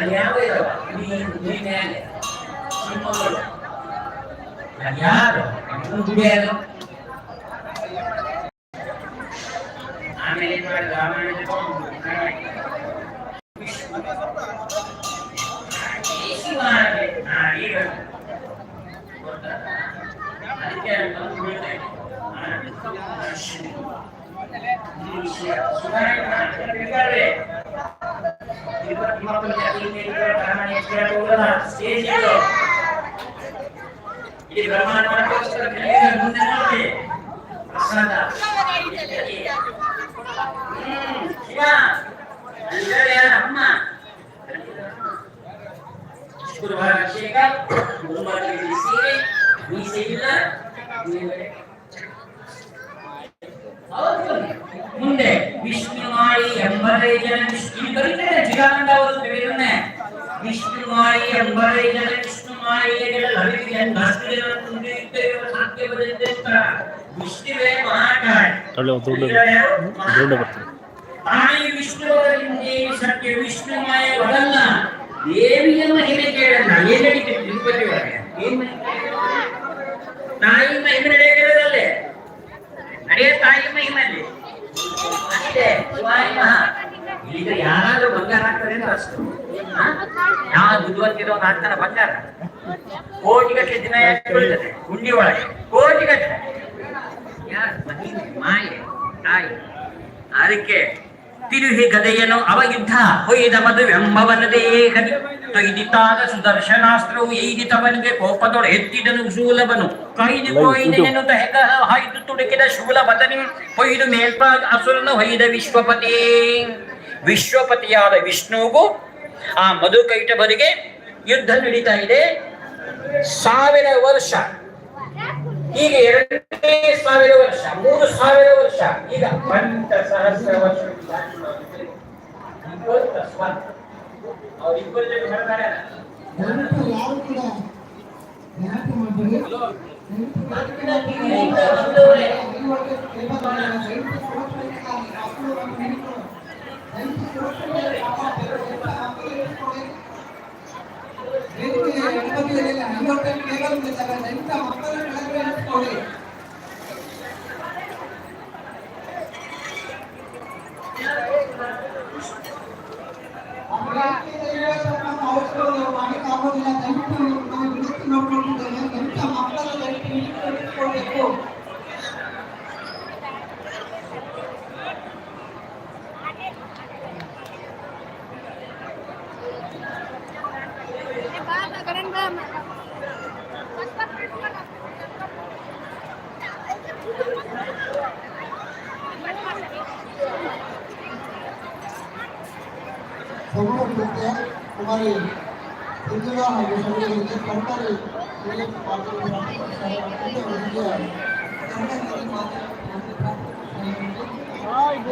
အများပဲတော့ဒီနေနေတယ်ဒီပေါ်တော့အများတော့ဒီတယ်တော့ ಈ ಬ್ರಹ್ಮಾಂಡ ಮಂಡಲಕ್ಕೋಸ್ಕರ ಕಲಿಯುಗ ಮುಂದೆ ನೋಡಿ. ಪ್ರಸಾದ. ಹ್ಮ್, ಶಿವ. ಅಲ್ಲಿ ಹೇಳಿ ಯಾರ ಅಮ್ಮ ಗುರುವಾರ ಅಭಿಷೇಕ ಗುರುವಾರ ಸೀರೆ ಮೀಸೆ ಇಲ್ಲ ನೀವೇ ಹೌದು. ಮುಂದೆ ವಿಷ್ಣು ಮಾಡಿ ಎಂಬರೈ ಜನ ವಿಷ್ಣು ಕರೀತಾರೆ ಜಿಗಾನಂದ ಅವರು ತಿಳಿದನ್ನೇ ವಿಷ್ಣು ಮಾಡಿ ಎಂಬರೈ ಜನ ವಿಷ್ಣು ಮಾಯಿಗಳ ಹರಿವಿಗೆ ಎಂದಷ್ಟು ಜನ ತುಂಬಿದ್ದೇವೆ ಸಾಧ್ಯ ಬರುತ್ತೆ ಅಂತ ವಿಷ್ಣುವೇ ಮಹಾಕಾಳ ಒಳ್ಳೆ ದುಡ್ಡು ದುಡ್ಡು ಬರ್ತದೆ ತಾಯಿ ವಿಷ್ಣುವರಿಂದೇ ಸತ್ಯ ವಿಷ್ಣು ಮಾಯ ಒಡಲ್ಲ ದೇವಿಯ ಮಹಿಮೆ ಕೇಳಲ್ಲ ಏನ್ ನಡೀತಿದೆ ತಿರುಪತಿ ಒಳಗೆ ಏನ್ ನಡೀತಿದೆ? ತಾಯಿ ಮಹಿಮೆ ನಡೆಯಲಿರೋದಲ್ಲೇ ನಡೆಯ ತಾಯಿ ಮಹಿಮಲ್ಲಿ ಅಷ್ಟೇ ಶಿವಾಯ ಮಹಾ. ಈಗ ಯಾರಾದ್ರೂ ಬಂಗಾರ ಹಾಕ್ತಾರೆ ಅಂತ ಅಷ್ಟು? ಯಾವ ಬುದ್ಧಿವಂತಿರೋ ಹಾಕ್ತಾನ ಬಂಗಾರ. ಕೋಟಿಗಟ್ಟಲೆ ದಿನ ಯಾಕೆ ಬೀಳ್ತದೆ? ಗುಂಡಿ ಒಳಗೆ. ಕೋಟಿಗಟ್ಟಲೆ. ಮಾಯೆ, ತಾಯಿ. ಅದಕ್ಕೆ ತಿರುಹಿ ಗದೆಯನು ಅವ ಯುದ್ಧ ಹೊಯ್ದ ಮದುವೆಂಬವನದೇ ಗದಿ. ತೊಯ್ದಿತ್ತಾಗ ಸುದರ್ಶನಾಸ್ತ್ರವು ಏಯ್ದಿತವನಿಗೆ ಕೋಪದೊಳ ಎತ್ತಿದನು ಶೂಲವನು. ಕೈದು ಕೊಯ್ದೆನು ಹೆಗ ಹಾಯ್ದು ತುಡುಕಿದ ಶೂಲಭತನಿ ಹೊಯ್ದು ಮೇಲ್ಪಾಗ ಅಸುರನು ಹೊಯ್ದ ವಿಶ್ವಪತಿ. ವಿಶ್ವಪತಿಯಾದ ವಿಷ್ಣುವು ಆ ಮಧುಕೈಟಭರಿಗೆ ಯುದ್ಧ ನಡೀತಾ ಇದೆ. ಸಾವಿರ ವರ್ಷ. ಈಗ ಎರಡನೇ ಸಾವಿರ ವರ್ಷ ಮೂರು ಸಾವಿರ ವರ್ಷ. ಈಗ ಪಂಚ ಸಹಸ್ರ ವರ್ಷ. ದಯವಿಟ್ಟು ಯಾರು ಕೂಡ ಜ್ಞಾಪಕ ಮಾಡಬೇಡಿ ಇಲ್ಲಿವರೆಗೆ ಕೇಳ್ಬಾರ್ದು. ప్రభుత్వ కుమారి ఇందులో జరిగింది సర్కారు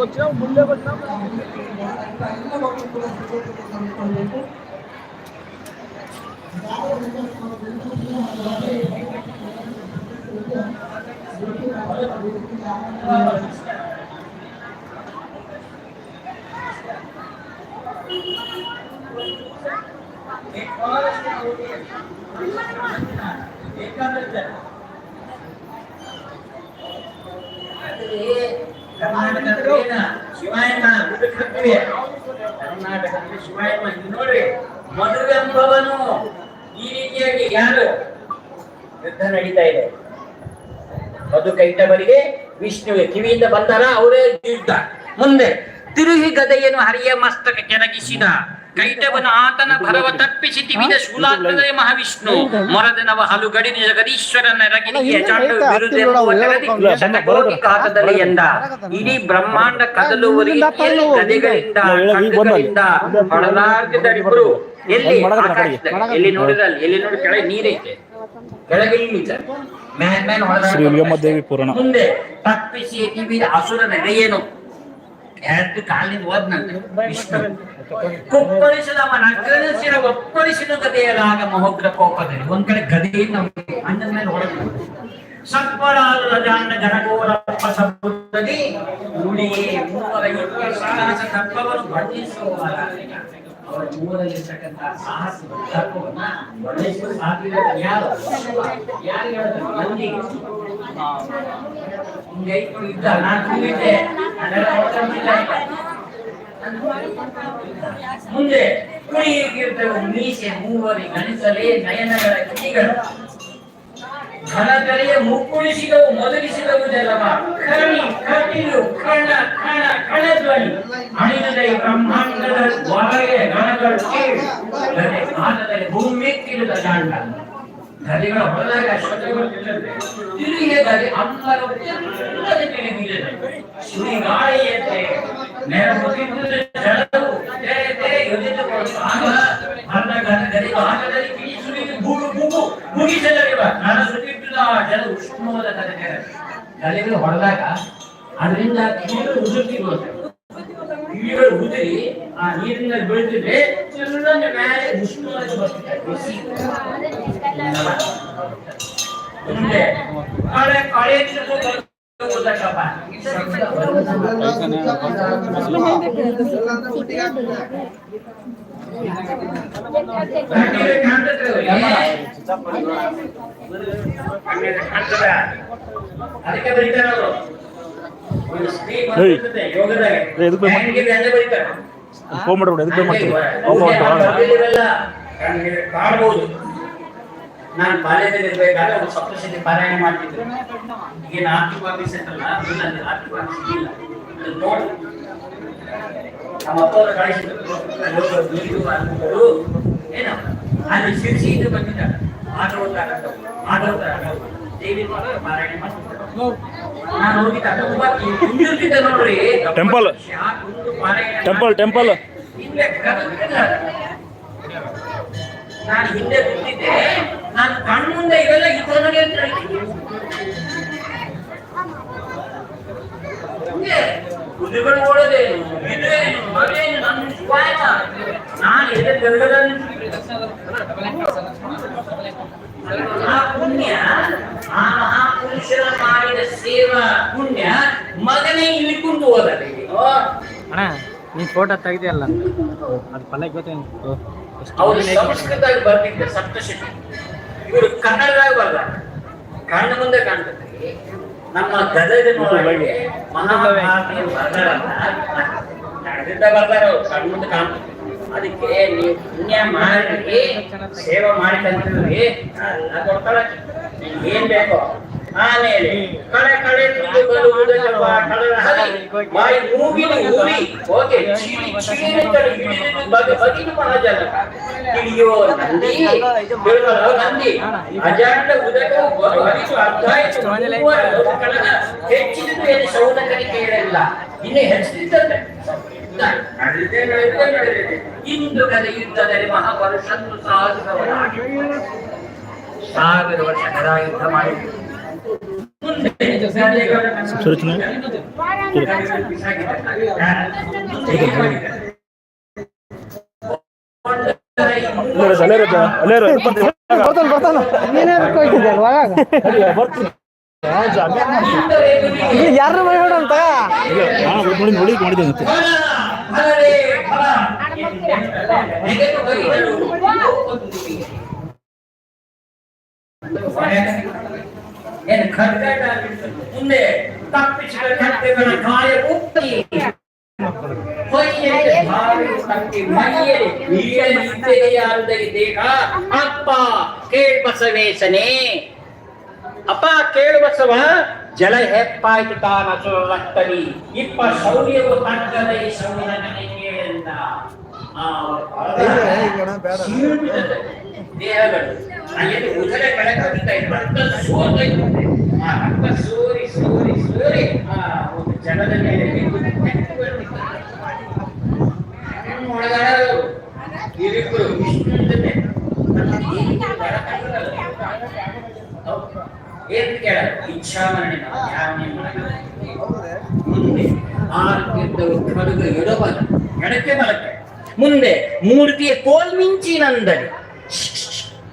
వచ్చాం ముందే వచ్చాం Thank you. ಈ ರೀತಿಯಾಗಿ ಯಾರು ಯುದ್ಧ ನಡೀತಾ ಇದೆ ಕೈಟವರಿಗೆ ವಿಷ್ಣುವಿಗೆ ಕಿವಿಯಿಂದ ಬಂದಾರ ಅವರೇ ಯುದ್ಧ ಮುಂದೆ ತಿರುಹಿ ಗದೆಯನ್ನು ಹರಿಯ ಮಸ್ತಕ ಕೆರಗಿಸಿದ. ಕೈಟವನು ಆತನ ಭರವ ತಪ್ಪಿಸಿ ತಿವಿದ ಶೂಲಾಗ್ರದೇ ಮಹಾವಿಷ್ಣು. ಮೊರದನವ ಹಲುಗಡಿ ಜಗದೀಶ್ವರನ ರಗಿನಿಗೆ ಎಂದ. ಇಡೀ ಬ್ರಹ್ಮಾಂಡ ಕದಲುವ ರೀತಿಯಲ್ಲಿ ಗದೆಗಳಿಂದ ಖಡ್ಗಗಳಿಂದ ಹೊಡೆದಾಡ್ತಿದ್ದರಿಬ್ರು ಎಲ್ಲಿ. ಎಲ್ಲಿ ನೋಡಿದ್ರಲ್ಲಿ? ಎಲ್ಲಿ ನೋಡಿ? ಕೆಳಗೆ ನೀರೈತೆ. ಕೆಳಗೆ ಇಳಿತಾರೆ ಮ್ಯಾನ್ ಮ್ಯಾನ್ ಪುರಾಣ. ಮುಂದೆ ತಪ್ಪಿಸಿ ಕಿವಿದ ಅಸುರ ನಡೆಯೇನು ಎರಡು ಕಾಲಿನ ಓದ್ನಂತೆ ವಿಷ್ಣು. ಕುಪ್ಪಳಿಸಿದ ಅವನ ಕನಸಿನ ಒಪ್ಪಳಿಸಿದ ಗದೆಯಲಾಗ ಮಹೋಗ್ರ ಕೋಪದಲ್ಲಿ. ಒಂದ್ ಕಡೆ ಗದೆಯಿಂದ ಅಣ್ಣನ ಮೇಲೆ ಹೊಡೆದ. ಸತ್ವರಾದ ರಜಾಂಡ ಜನಗೋರಪ್ಪ ಸಬ್ಬುತ್ತದೆ ನುಡಿಯೇ ಮೂವರ ಇಟ್ಟು ಸಾಹಸ ತಪ್ಪವನ್ನು ಅವರ ಮೂವರಲ್ಲಿರ್ತಕ್ಕಂಥ ಸಾಹಸ ತತ್ವವನ್ನ ವರ್ಣಿಸಲು ಸಾಧನೆ ಯಾರು ಯಾರು ಹೇಳಿದ್ರು ನಂದಿ ಹಿಂಗೆ ಇದ್ದ ನಾನು ಈಗ. ಮುಂದೆ ಕುಣಿಯಿರ್ತವೆ ಮೀಸೆ, ಮೂವರಿ, ಗಣಿಸಲೇ, ನಯನಗಳ ಕಿಡಿಗಳು ಘನಕಲೆಯ ಮುಕ್ಕುಳಿಸಿದವು ಮೊದಲಿಸಿದವು ಜಲವ ಕರ್ಣಿ ಕಟ್ಟಿಲು ಕಣ ಕಣ ಕಣಧ್ವನಿ ಅಣಿದೈ ಬ್ರಹ್ಮಾಂಡದ ಹೊರಗೆ ಗಣಗಳು ಕೇಳಿ ಗದೆ ಕಾಲದಲ್ಲಿ ಭೂಮಿಕ್ಕಿಳಿದ ಜಾಂಡ ಗದೆಗಳ ಹೊರದಾಗ ಶಬ್ದಗಳು ತಿಳಿದಿದೆ ತಿರುಗಿಯ ಗದೆ ಅಂಬರ ಉತ್ತರದ ಕೆಳಗೆ ಬೀಳಿದೆ ಸುರಿಗಾಳಿಯಂತೆ ನೆರಮುತ್ತಿದ್ದ ಜಲವು ತೆರೆ ತೆರೆ ಎದುರುಕೊಂಡು ಆಗ ಹರ್ದ ಗದ ಗದೆ ಆಗದಲ್ಲಿ ಮುಗಿಸಲಿರುವ ನಾನು ಸುತ್ತಿಟ್ಟಿದ್ದ ಆ ಜಲ ಉಷ್ಣವಾದ ಗದೆ ಗಲೆಗಳು ಹೊಡೆದಾಗ ಅದರಿಂದ ಕಿಡಿಗಳು ಉದುರ್ತಿರುವಂತೆ ಕಿಡಿಗಳು ಉದುರಿ ಆ ನೀರಿನ ಬೀಳ್ತಿದ್ರೆ ಚಿಲ್ಲಂದ ಮೇಲೆ ಉಷ್ಣವಾಗಿ ಬರ್ತದೆ ಬಿಸಿ ಮುಂದೆ ಕಳೆ ಕಳೆ ಓದಕ್ಕಪ್ಪ ಕಣ್ಣಿಗೆ ಎದಕ್ಕೆ ಫೋನ್ ಮಾಡ್ಬಿಡು ಎದಕ್ಕೆ ಮಾಡ್ತೀವಿ ಕಣ್ಣಿಗೆ ಕಾಣಬಹುದು ನಾನು ಬಾಲ್ಯದಲ್ಲಿ ಇರಬೇಕಾದ್ರೆ ಒಂದು ಸಪ್ತಶತಿ ಪಾರಾಯಣ ಮಾಡ್ತಿದ್ದೆ ಈಗ ಆರ್ಥಿಕ ಆಫೀಸ್ ಅಂತಲ್ಲ ಆರ್ಥಿಕ ಆಫೀಸ್ ಇಲ್ಲ. ನೋಡಿ. ನಮ್ಮ ಅಪ್ಪ ಅವರು ಕಳಿಸಿದ್ರು. ಅಲ್ಲಿ ಹೋಗೋದು, ನೀರು ಅನ್ಬೋದು ಏನು ಅಲ್ಲಿ ಶಿರ್ಸಿ ಇದು ಆಟ ಆಟ ದೇವಿ ನಾನು ನೋಡ್ರಿ. ಕುಂದು ಟೆಂಪಲ್ ಟೆಂಪಲ್ ಹಿಂದೆ. ನಾನು ಹಿಂದೆ ಕೂತಿದ್ದೆ. ನಾನು ಕಣ್ಣು ಮುಂದೆ ಇವೆಲ್ಲ ಅಂತ. ಹಿಂಗೆ ಕುದುರೆಗಳು ಓಡೋದೇನು ಇದೇನು ಅದೇನು ನನ್ನ ಶಿವಾಯ ನಾನು ಎದೆ ಗದಗದ ಆ ಪುಣ್ಯ ಆ ಮಹಾಪುರುಷರ ಮಾಡಿದ ಸೇವಾ ಪುಣ್ಯ ಮಗನೇ ಇಲ್ಲಿ ಕುಂದು ಹೋದಲ್ಲಿ ಅಣ್ಣ ನೀನ್ ಫೋಟೋ ತೆಗ್ದಿಯಲ್ಲ? ಅದು ಪಲ್ಲಕ್ಕೆ ಗೊತ್ತೇನು ಅವರು ಸಂಸ್ಕೃತವಾಗಿ ಬರ್ತಿದ್ದೆ ಸಪ್ತಶತಿ. ಇವರು ಕನ್ನಡದಾಗ ಬರ್ದ ಕಣ್ಣ ಮುಂದೆ ಕಾಣ್ತದೆ. ನಮ್ಮ ಗದಗಿನೊಳಗೆ ಮಹಾಭಾರತೀಯ ನಡೆದಿದ್ದ ಬರ್ದಾರ ಅವ್ರು ಕಣ್ಣ ಮುಂದೆ ಕಾಣ್ತದೆ. ಅದಕ್ಕೆ ನೀವು ಪುಣ್ಯ ಮಾಡಿ ಸೇವೆ ಮಾಡಿ ಕಂತಿದ್ರಿ ಎಲ್ಲ ಕೊಡ್ತಾರ. ನಿಮ್ಗೆ ಏನ್ ಬೇಕೋ? ಆಮೇಲೆ ಕಳೆ ಕಳೆ ತಿಂದು ಬರುವುದಲ್ಲವ ಕಳೆದ ಹರಿ ಬಾಯಿ ಮೂಗಿನ ಊರಿ. ಓಕೆ ಚೀಲಿ ಚೀಲಿ ಕಡೆ ಹಿಡಿದು ಬಗೆ ಬಗೆದು ಮಹಾಜನ ಹಿಡಿಯೋ ನಂದಿ. ನಂದಿ. ಅಜಾಂಡ ಉದಕವು ಬರು ಹರಿಸು ಅರ್ಧಾಯಿತು ಲೋಕಗಳ ಹೆಚ್ಚಿನದು ಏನು ಕೇಳಲ್ಲ ಇನ್ನು ಹೆಚ್ಚಿದ್ದಂತೆ ಇಂದು ಕಲೆಯುದ್ಧದಲ್ಲಿ ಮಹಾಪರುಷನ್ನು ಸಾವಿರ ವರ್ಷ ಯುದ್ಧ ಮಾಡಿದ್ರು ಇರೋದು ಬರ್ತಾನ ಹಾಂ ನೋಡಿ ಮತ್ತೆ ಏನು ಖಡ್ಗಾಟ ಮುಂದೆ ತಪ್ಪಿಸಿದ ಖಡ್ಗಗಳ ಗಾಯ ಉಕ್ಕಿ ಹೊಯ್ಯಕ್ಕೆ ಭಾವಿ ಕಟ್ಟಿ ಮೈಯಲ್ಲಿ ಇಳಿಯಲಿದ್ದೆಯಾದರೆ ದೇಹ ಅಪ್ಪ ಕೇಳ್ಬಸವೇಶನೇ ಅಪ್ಪ ಕೇಳು ಬಸವ ಜಲ ಹೆಪ್ಪಾಯ್ತು ತಾನ ರಕ್ತಲಿ ಇಪ್ಪ ಶೌರ್ಯವು ತಗ್ಗದ ಈ ಶೌರ್ಯನೇ ಕೇಳಿಂದ ಆ ಸೀಳುತ್ತದೆ ದೇಹಗಳು ಅಲ್ಲಿ ಉದರ ಕೆಳಗೆ ರಕ್ತ ಸೋರ್ತಾ ಆ ರಕ್ತ ಸೋರಿ ಸೋರಿ ಸೋರಿ ಆ ಒಂದು ಜಲದ ಮೇಲೆ ಬಿದ್ದು ಕೆಟ್ಟು ಬೀಳ್ತಿತ್ತು. ಹೆಣ್ಣು ಒಳಗಾಡೋರು ಇವರಿಬ್ಬರು ವಿಷ್ಣು ಜೊತೆ ಮತ್ತೆ ದೇವಿಗೆ ಬರ ಕಟ್ಟದಲ್ಲ. ಹೌದು. ಏನ್ ಕೇಳ ಇಚ್ಛಾಮರಣೆ ಯಾವನೇ ಮುಂದೆ ಆರ್ಕಿದ್ದವು ಖಡ್ಗ ಎಡಬಲ ಎಡಕ್ಕೆ ಬಲಕ್ಕೆ ಮುಂದೆ ಮೂರ್ತಿಯ ಕೋಲ್ಮಿಂಚಿನಂದರಿ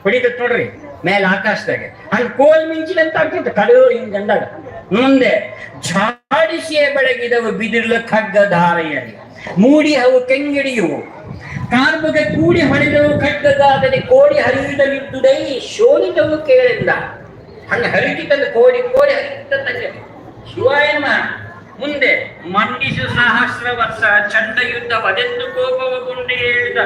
ಹೊಡಿತತ್ ನೋಡ್ರಿ, ಮೇಲೆ ಆಕಾಶದಾಗೆ. ಅಲ್ಲಿ ಕೋಲ್ ಮಿಂಚಿನಂತ ಆಗ್ತಿತ್ತು ಕಡೆಯೋ ಹಿಂಗ್ ಅಂದಾಗ ಮುಂದೆ, ಝಾಡಿಸಿಯ ಬೆಳಗಿದವು ಬಿದಿರ್ಲ ಖಗ್ಗ ಧಾರೆಯಲ್ಲಿ. ಮೂಡಿ ಅವು ಕೆಂಗಿಡಿಯುವು. ಕಾರ್ಬಗೆ ಕೂಡಿ ಹೊಡೆದವು ಖಡ್ಗದಾದರೆ ಕೋಡಿ ಹರಿಯುವುದಲ್ಲಿದ್ದುದೈ ಶೋಣಿತವು ಕೇಳಿಲ್ಲ. ಹಂಗ ಹರಿತಿತ್ತಂದ ಕೋಡಿ ಕೋಡಿ ಹರಿತಿತ್ತಂತೆ ಶಿವಾಯಮ್ಮ ಮುಂದೆ ಮಂಡಿಸು ಸಹಸ್ರ ವರ್ಷ ಚಂಡ ಯುದ್ಧ ವದೆಂದು ಕೋಪವಗೊಂಡು ಹೇಳಿದ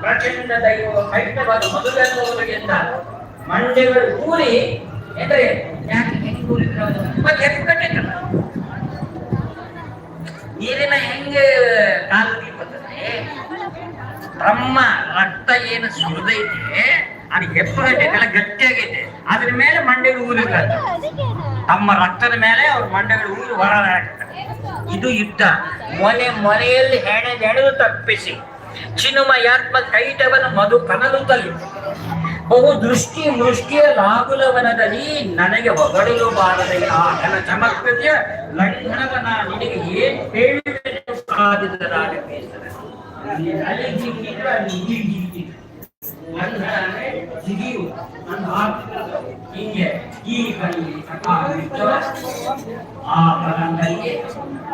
ಪ್ರಚಂಡ ದೈವ ಕೈಟವಾದ ಮೊದಲೆಲ್ಲವರಿಗೆಂದ ಮಂಡೆಗಳು ಕೂರಿ ಎಂದರೆ ಯಾಕೆ ಹೆಂಗ್? ನೀರಿನ ಹೆಂಗೆ ಕಾಲದಲ್ಲಿ ಬಂದರೆ ತಮ್ಮ ರಕ್ತ ಏನು ಸುರಿದೈತೆ? ಅದು ಗಟ್ಟಿ ಗಟ್ಟಿಯಾಗೈತೆ ಅದ್ರ ಮೇಲೆ ಮಂಡೆಗಳು ಊರಿಲ್ಲ. ತಮ್ಮ ರಕ್ತದ ಮೇಲೆ ಅವ್ರ ಮಂಡೆಗಳು ಊರು ಹೊರ ಇದು ಯುದ್ಧ. ಮೊನೆ ಮೊನೆಯಲ್ಲಿ ಹೆಣೆ ನೆಡೆದು ತಪ್ಪಿಸಿ. ಚಿನುಮ ಯಾತ್ಮ ಕೈಟವನ ಮಧು ಕನಲು ತಲ್ಲಿ ಬಹು ದೃಷ್ಟಿ ಮೃಷ್ಟಿಯ ಲಾಗುಲವನದಲ್ಲಿ ನನಗೆ ಹೊಗಳಲು ಬಾರದೆ ಆ ಘನ ಚಮತ್ಕೃತಿಯ ಲಂಘನವನ ನಿನಗೆ ಏನ್ ಹೇಳಿದೆ ಸಾಧಿಸಲಾಗ ಬೇಸರ ಜಿಗಿಯು ಅಂತ ಆಗ್ತದೆ. ಹಿಂಗೆ ಈ ಕೈಲಿ ಸಕಾಲಿದ್ದವ, ಆ ಬಲಂಗರಿಗೆ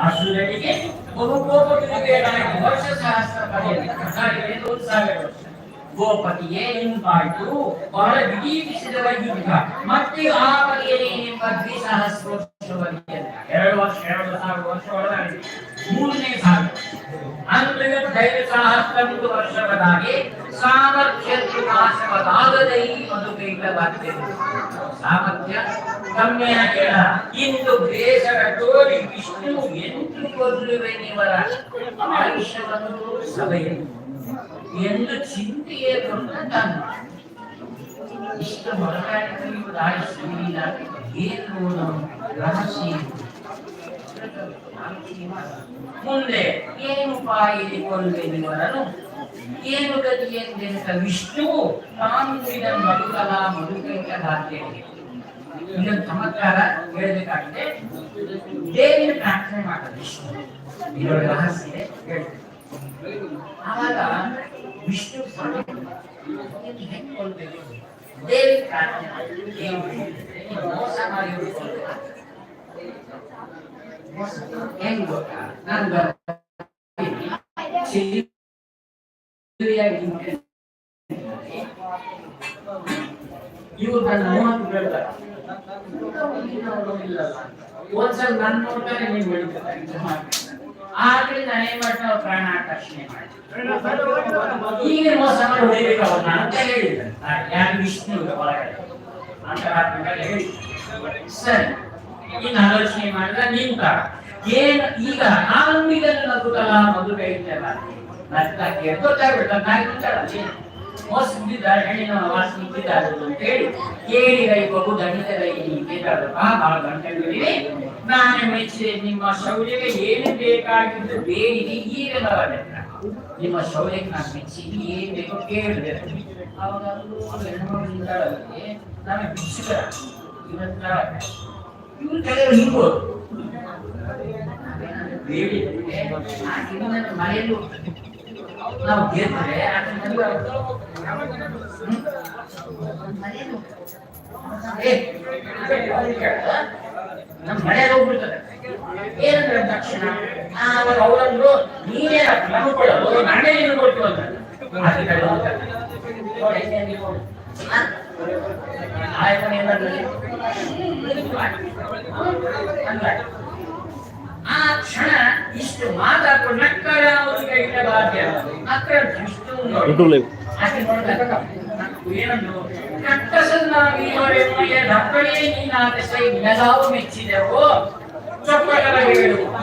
ಅಸುರರಿಗೆ ಬಹು ಕೋಪಗಳಿಗೆ ವರ್ಷ ಸಹಸ್ರ ಪಡೆಯಲಿ ಕಥಾರಿಗಳಿಗೆ ಒಂದು ಸಾವಿರ ವರ್ಷ ಗೋಪತಿಯೇ ನಿಂತಾಯ್ತು ಬಹಳ ವಿಜೀವಿಸಿದವ ಯುದ್ಧ ಮತ್ತೆ ಆ ಬಗೆಯೇ ನಿಮ್ಮ ದ್ವಿಸಹಸ್ರ ವರ್ಷವರೆಗೆ ಎರಡು ವರ್ಷ ಎರಡು ಸಾವಿರ ವರ್ಷ ಒಳಗಾಗಿ ಮೂರನೇ ಸಾಲು ಅಂದ್ರೆ ಧೈರ್ಯ ಸಹಸ್ರಂದು ವರ್ಷವದಾಗಿ ಸಾಮರ್ಥ್ಯ ನಾಶವದಾಗದೈ ಕೈಗಳಾಗ್ತದೆ ಸಾಮರ್ಥ್ಯ ಕಮ್ಮಿ ಆಗಿಲ್ಲ ಇಂದು ಬೇಸರ ತೋರಿ ವಿಷ್ಣು ಎಂದು ಕೊಲ್ಲುವೆ ನೀವರ ಆಯುಷ್ಯವನ್ನು ಸಭೆಯಲ್ಲಿ ಎಂದು ಚಿಂತೆಯೇ ಬಂದ ಇಷ್ಟು ಹೊರಗಾಡಿ ಆಯುಷ್ಯ ಏನು ರಹಸ್ಯ ಮುಂದೆ ಏನು ನಿವರನು ಏನು ಗತಿ ಎಂದೆಂತ ವಿಷ್ಣುವು ತಾನು ಇದನ್ನು ಮಧುಕಲ ಮಧುಕೈಕ ದಾಖಲೆ ಇದೊಂದು ಚಮತ್ಕಾರ ಹೇಳಬೇಕಾಗಿದೆ. ದೇವಿನ ಪ್ರಾರ್ಥನೆ ಮಾಡೋದು ವಿಷ್ಣು. ಇದರೊಳಗೆ ರಹಸ್ಯ ಆವಾಗ ವಿಷ್ಣು ಸ್ವಾಮಿ ಹೆಂಗ್ ಕೊಲ್ಬೇಕು ದೇವಿ ಪ್ರಾರ್ಥನೆ ಮೋಸ ಮಾಡಿ ನನ್ನ ಆದ್ರೆ ನಾನು ಪ್ರಾಣ ಆಕರ್ಷಣೆ ಹೊಡಿಬೇಕು ಸರಿ ಇನ್ನು ಆಲೋಚನೆ ಮಾಡಿದ ನಿಂತ ಏನ್ ಈಗ ಆರಂಭಿಕಲ್ಲಿ ನಗುತ್ತಲ್ಲ ಮದುವೆ ಇದ್ದಲ್ಲ ನಗ್ತಾಕೆ ಗೊತ್ತಾಗ್ಬಿಡ್ತ ನಾಗಿರ್ತಾಳಲ್ಲಿ ಮೋಸ ಹೆಣ್ಣಿನ ವಾಸ ಅಂತ ಹೇಳಿ ಕೇಳಿ ರೈ ದಣಿತ ರೈ ಬಹಳ ನಾನೇ ನಿಮ್ಮ ಶೌರ್ಯಕ್ಕೆ ಏನು ಬೇಕಾಗಿದ್ದು ಬೇಡಿ ಈಗ ಬರಲಿಲ್ಲ ನಿಮ್ಮ ಶೌರ್ಯಕ್ಕೆ ನಾನು ಏನ್ ಬೇಕೋ ಕೇಳಿದೆ. ಅವಾಗ ಹೆಣ್ಣು ನಾನು ಇವತ್ತ ಇವ್ರ ಬೇಡಿ ನನ್ನ ಮನೆಯಲ್ಲೂ ನಾವು ಗೆದ್ರೆ ನಮ್ಮ ಮನೆಯಲ್ಲಿ ಹೋಗ್ಬಿಡ್ತದೆ ಏನಂದ್ರೆ ತಕ್ಷಣ ಆವಾಗ ಅವರನ್ನು ನೀನೇ ಕೊಡೋದು ನಾನೇ ನೀನು ಕೊಡ್ತೀವಿ ಆ ಕ್ಷಣ ಇಷ್ಟು ಮಾತಾಡು ನಕ್ಕಳ ಅವ್ರ ಕೈಗೆ ಬಾಧ್ಯ ಅಕ್ಕ ದುಷ್ಟು ಏನನ್ನು ಕಟ್ಟಸನ್ನಾಗಿ ಅವರೆಲ್ಲ ನಕ್ಕಳೇ ನೀನಾದ ಸೈ ನೆಲಾವು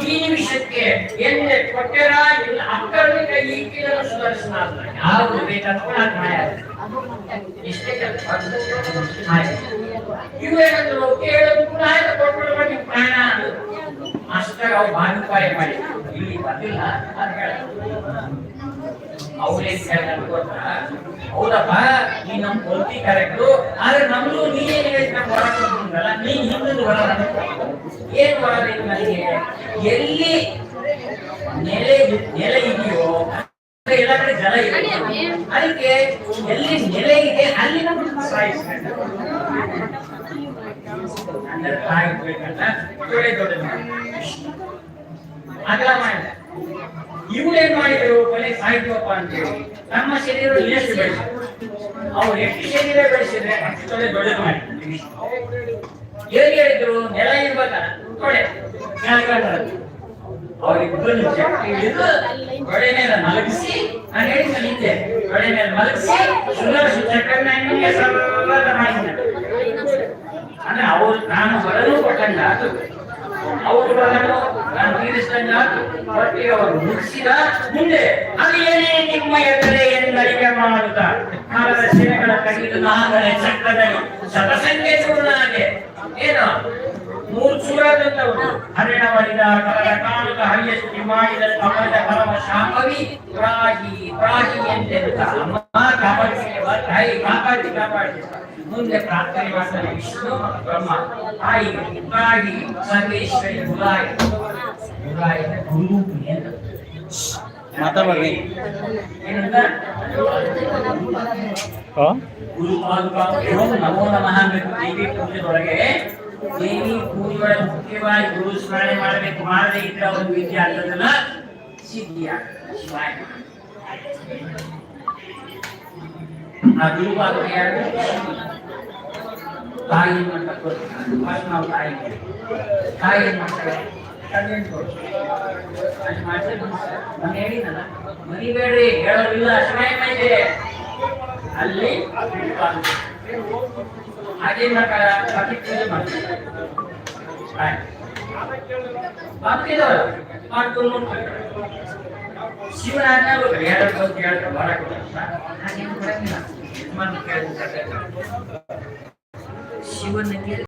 ಈ ನಿಮಿಷಕ್ಕೆ ಎಂದೆ ಕೊಟ್ಟರ ಇಲ್ಲ? ಅಕ್ಕಳ ಕೈ ಈಗಿನ ಸುಧಾರಿಸಲಾರ ಯಾರು ಬೇಕಾದ ಮಾಯ ಕೆಲಸ ಇವೇನಂದ್ರು ಕೇಳೋದು ಕೂಡ ಆಯ್ತು ಕೊಟ್ಬಿಡುವ ಪ್ರಾಣ ಇಲ್ಲಿ ಅಂತ ಹೌದಪ್ಪ ನೀ ನಮ್ ಕೊಲ್ತಿ ಆದ್ರೆ ನಮ್ದು ಹೊರ ಹೊರ ಏನ್ ಹೊರ ಬೇಕು ನನಗೆ ಎಲ್ಲಿ ನೆಲೆ ನೆಲೆ ಇದೆಯೋ ಎಲ್ಲ ಕಡೆ ಅದಕ್ಕೆ ಎಲ್ಲಿ ನೆಲೆ ಇದೆ ಅಲ್ಲಿ ನಾವು ಸಾಯಿಸ್ಬೇಕು. ಅಂದ್ರೆ ಸಾಯಿಸ್ಬೇಕಂತ ದೊಡ್ಡ ದೊಡ್ಡ ಅಗಲ ಮಾಡಿದ. ಮಾಡಿದ್ರು? ಕೊನೆ ಸಾಹಿತ್ಯಪ್ಪ ಅಂತೇಳಿ ನಮ್ಮ ಶರೀರ ಎಷ್ಟು ಬೆಳೆಸಿದ್ರು ಅವ್ರು ಎಷ್ಟು ಶರೀರ ಬೆಳೆಸಿದ್ರೆ ಅಷ್ಟು ತೊಳೆ ದೊಡ್ಡದು ಮಾಡಿ ಹೇಗೆ ಹೇಳಿದ್ರು? ನೆಲ ಇರ್ಬೇಕಲ್ಲ ತೊಳೆ ಕೆಳಗಡೆ ಅವರಿಬ್ಬರನ್ನು ಶಕ್ತಿ ಹಿಡಿದು ತೊಡೆ ಮೇಲೆ ಮಲಗಿಸಿ. ನಾನು ಹೇಳಿದ್ದೆ ನಿಂತೆ ತೊಡೆ ಮೇಲೆ ಮಲಗಿಸಿ. ಚಕ್ರನ ಸರ್ವದ ಮಾಡಿದ್ದಾರೆ ಅಂದ್ರೆ ಅವ್ರು ನಾನು ಬರಲು ಕೊಟ್ಟಂಗ ಆತು. ಅವರು ಬರಲು ನಾನು ತೀರಿಸಿದಂಗ ಆತು. ಅವರು ಮುಗಿಸಿದ ಮುಂದೆ ಅದು ಏನೇ ನಿಮ್ಮ ಎದುರೇ ಅಡಿಗೆ ಮಾಡುತ್ತ. ಕಾಲದ ಸೀರೆಗಳ ಕೈದು ನಾಗರೆ ಚಕ್ರದಲ್ಲಿ ಶತಸಂಖ್ಯೆ ಏನು? ಮೂರು ಚೂರಾದಂತವರು ಹರಿಣ ಬರಿದ ಕರಡ ಕಾಣುಕ ಹರಿಯಷ್ಟು ಮಾಡಿದ ಕಮಲದ ಕರಮ ಶಾಪವಿ ಪ್ರಾಗಿ ಪ್ರಾಗಿ ಎಂದೆಂತ ಅಮ್ಮ ಕಾಪಾಡಿಸಿ ತಾಯಿ ಕಾಪಾಡಿ ಕಾಪಾಡಿ ಮುಂದೆ ಪ್ರಾರ್ಥನೆ ಮಾಡ್ತಾರೆ ವಿಷ್ಣು ಬ್ರಹ್ಮ. ತಾಯಿ ಪ್ರಾಗಿ ಸರ್ವೇಶ್ವರಿ ಗುಲಾಯಿ ಗುಲಾಯಿ ಗುರು ಅಂತ ಮಾತಾಡ್ರಿ ಗುರು ಪಾದುಕ. ಓಂ ನಮೋ ನಮಃ ದೇವಿ ಪೂಜೆದೊಳಗೆ ದೇವಿ ಪೂಜೆಯೊಳಗೆ ಮುಖ್ಯವಾಗಿ ಗುರು ಸ್ಮರಣೆ ಮಾಡಬೇಕು. ಮಾಡದೇ ಇದ್ರೆ ಒಂದು ವಿದ್ಯೆ ಆಗ್ತದಲ್ಲ ಸಿದ್ಧಿ ಆಗ್ತದೆ ಶಿವಾಯ ಆ ಗುರು ಪಾದುಕ ಯಾರು? ತಾಯಿ ಅಂತ ಫಸ್ಟ್ ನಾವು ತಾಯಿ ತಾಯಿ ಏನ್ ಮಾಡ್ತಾರೆ? ಮರಿಬೇಡ್ರಿ, ಹೇಳೋದಿಲ್ಲ ಸಮಯ ಅಲ್ಲಿ ಅದೇ ಪ್ರಕಾರ ಪ್ರತಿಕ್ರಿಯೆ ಮಾಡ್ತಾರೆ ಆಯ್ತು. ಬಾಕಿದವರು ಮಾಡ್ಕೊಂಡು ನೋಡ್ತಾರೆ ಶಿವನ ಆಜ್ಞೆ ಎರಡು ಅಂತ ಹೇಳ್ತಾರೆ ಬಹಳ ಹಾಗೇನು ಬರಂಗಿಲ್ಲ ಶಿವನ ಕೇಳಿದ್ರೆ ಶಿವನ ಕೇಳಿ